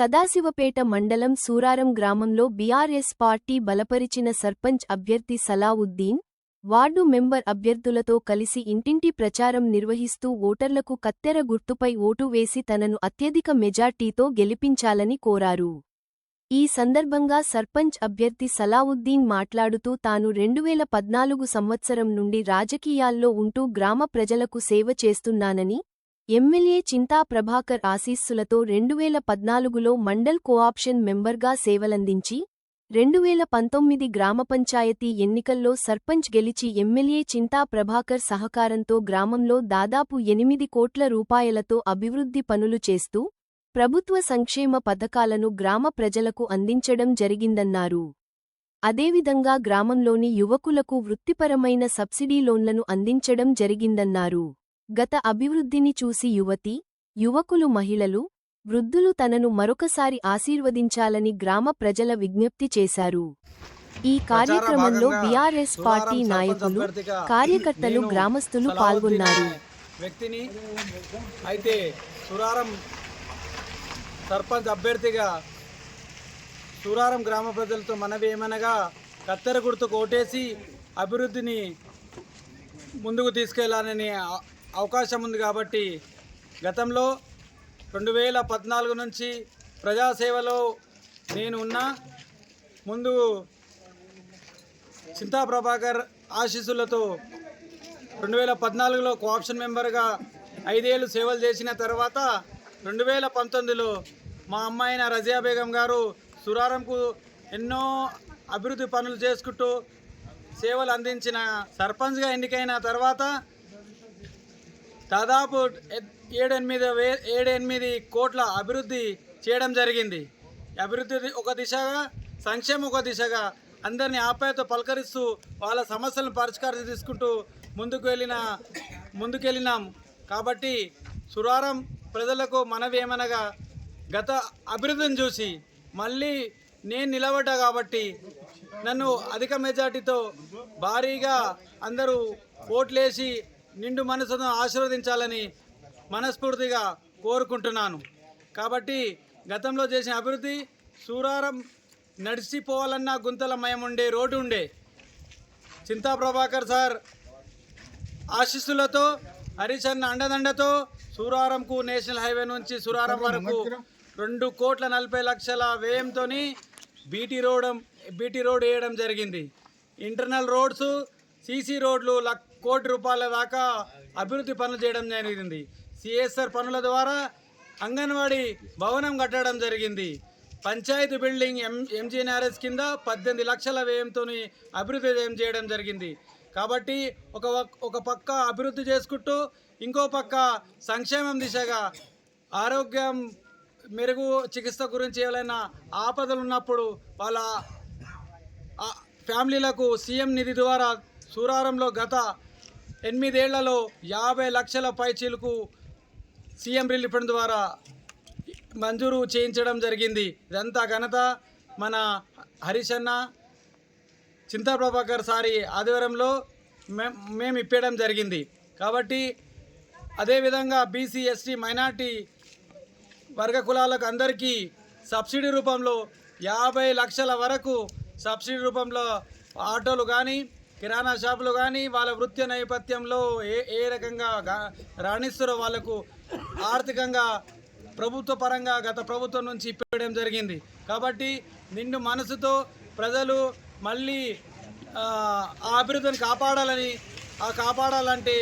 సదాశివపేట మండలం సూరారం గ్రామంలో BRS party బలపరిచిన సర్పంచ్ అభ్యర్థి సలావుద్దీన్ వార్డు మెంబర్ అభ్యర్థులతో కలిసి ఇంటింటి ప్రచారం నిర్వహిస్తూ ఓటర్లకు కత్తెర గుర్తుపై ఓటు వేసి తనను అత్యధిక మెజార్టీతో గెలిపించాలని కోరారు. ఈ సందర్భంగా సర్పంచ్ అభ్యర్థి సలావుద్దీన్ మాట్లాడుతూ తాను రెండువేల పద్నాలుగు సంవత్సరం నుండి రాజకీయాల్లో ఉంటూ గ్రామ ప్రజలకు సేవ చేస్తున్నానని ఎమ్మెల్యే చింతా ప్రభాకర్ ఆశీస్సులతో రెండువేల పద్నాలుగులో మండల్ కోఆప్షన్ మెంబర్గా సేవలందించి రెండువేల పంతొమ్మిది గ్రామ పంచాయతీ ఎన్నికల్లో సర్పంచ్ గెలిచి ఎమ్మెల్యే చింతా ప్రభాకర్ సహకారంతో గ్రామంలో దాదాపు ఎనిమిది కోట్ల రూపాయలతో అభివృద్ధి పనులు చేస్తూ ప్రభుత్వ సంక్షేమ పథకాలను గ్రామ ప్రజలకు అందించడం జరిగిందన్నారు. అదేవిధంగా గ్రామంలోని యువకులకు వృత్తిపరమైన సబ్సిడీ లోన్లను అందించడం జరిగిందన్నారు. గత అభివృద్ధిని చూసి యువతి యువకులు మహిళలు వృద్ధులు తనను మరొకసారి ఆశీర్వదించాలని గ్రామ ప్రజల విజ్ఞప్తి చేశారు. ఈ కార్యక్రమంలో బీఆర్ఎస్ పార్టీ నాయకులు కార్యకర్తలు గ్రామస్తులు పాల్గొన్నారు. వ్యక్తిని అయితే సురారం సర్పంచ్ అభ్యర్థిగా సురారం గ్రామ ప్రజలతో మనవి ఏమనగా కత్తెర గుర్తుకు ఓటేసి అభివృద్ధిని ముందుకు తీసుకెళ్ళాలని అవకాశం ఉంది కాబట్టి గతంలో రెండు వేల పద్నాలుగు నుంచి ప్రజాసేవలో నేను ఉన్నా ముందు చింతా ప్రభాకర్ ఆశీస్సులతో రెండు వేల పద్నాలుగులో కోఆప్షన్ మెంబర్గా ఐదేళ్ళు సేవలు చేసిన తర్వాత రెండు వేల పంతొమ్మిదిలో మా అమ్మాయిన రజియా బేగం గారు సురారంకు ఎన్నో అభివృద్ధి పనులు చేసుకుంటూ సేవలు అందించిన సర్పంచ్గా ఎన్నికైన తర్వాత దాదాపు ఏడెనిమిది వే ఏడెనిమిది కోట్ల అభివృద్ధి చేయడం జరిగింది. అభివృద్ధి ఒక దిశగా సంక్షేమం ఒక దిశగా అందరినీ ఆప్యాయత పలకరిస్తూ వాళ్ళ సమస్యలను పరిష్కారం తీసుకుంటూ ముందుకు వెళ్ళిన ముందుకెళ్ళినాం కాబట్టి సురారం ప్రజలకు మనవి ఏమనగా గత అభివృద్ధిని చూసి మళ్ళీ నేను నిలబడ్డా కాబట్టి నన్ను అధిక మెజార్టీతో భారీగా అందరూ ఓట్లేసి నిండు మనసును ఆశీర్వదించాలని మనస్ఫూర్తిగా కోరుకుంటున్నాను. కాబట్టి గతంలో చేసిన అభివృద్ధి సూరారం నడిచిపోవాలన్న గుంతలమయం ఉండే రోడ్డు ఉండే చింతా ప్రభాకర్ సార్ ఆశీస్సులతో హరిచన్న అండదండతో సూరారంకు నేషనల్ హైవే నుంచి సూరారం వరకు రెండు కోట్ల నలభై లక్షల వ్యయంతో బీటీ రోడ్ బీటీ రోడ్ వేయడం జరిగింది. ఇంటర్నల్ రోడ్స్ సీసీ రోడ్లు లక్ కోటి రూపాయల దాకా అభివృద్ధి పనులు చేయడం జరిగింది. సిఎస్ఆర్ పనుల ద్వారా అంగన్వాడీ భవనం కట్టడం జరిగింది. పంచాయతీ బిల్డింగ్ ఎం ఎంజీఎన్ఆర్ఎస్ కింద పద్దెనిమిది లక్షల వ్యయంతో అభివృద్ధి వ్యయం చేయడం జరిగింది. కాబట్టి ఒక ఒక పక్క అభివృద్ధి చేసుకుంటూ ఇంకో పక్క సంక్షేమం దిశగా ఆరోగ్యం మెరుగు చికిత్స గురించి ఏవైనా ఆపదలు ఉన్నప్పుడు వాళ్ళ ఫ్యామిలీలకు సీఎం నిధి ద్వారా సూరారంలో గత ఎనిమిదేళ్ళలో యాభై లక్షల పైచీలకు సీఎం రిలీఫ్ ఫండ్ ద్వారా మంజూరు చేయించడం జరిగింది. ఇదంతా ఘనత మన హరిశన్న అన్న చింతా ప్రభాకర్ సారి ఆధ్వర్యంలో మే- మేము ఇప్పేయడం జరిగింది. కాబట్టి అదేవిధంగా బీసీ ఎస్టీ మైనార్టీ వర్గ కులాలకు అందరికీ సబ్సిడీ రూపంలో యాభై లక్షల వరకు సబ్సిడీ రూపంలో ఆటోలు కానీ కిరాణా షాపులు కానీ వాళ్ళ వృత్తి నేపథ్యంలో ఏ ఏ రకంగా రాణిస్తారో వాళ్ళకు ఆర్థికంగా ప్రభుత్వ పరంగా గత ప్రభుత్వం నుంచి ఇప్పించడం జరిగింది. కాబట్టి నిండు మనసుతో ప్రజలు మళ్ళీ ఆ, ఆ అభివృద్ధిని కాపాడాలని ఆ కాపాడాలంటే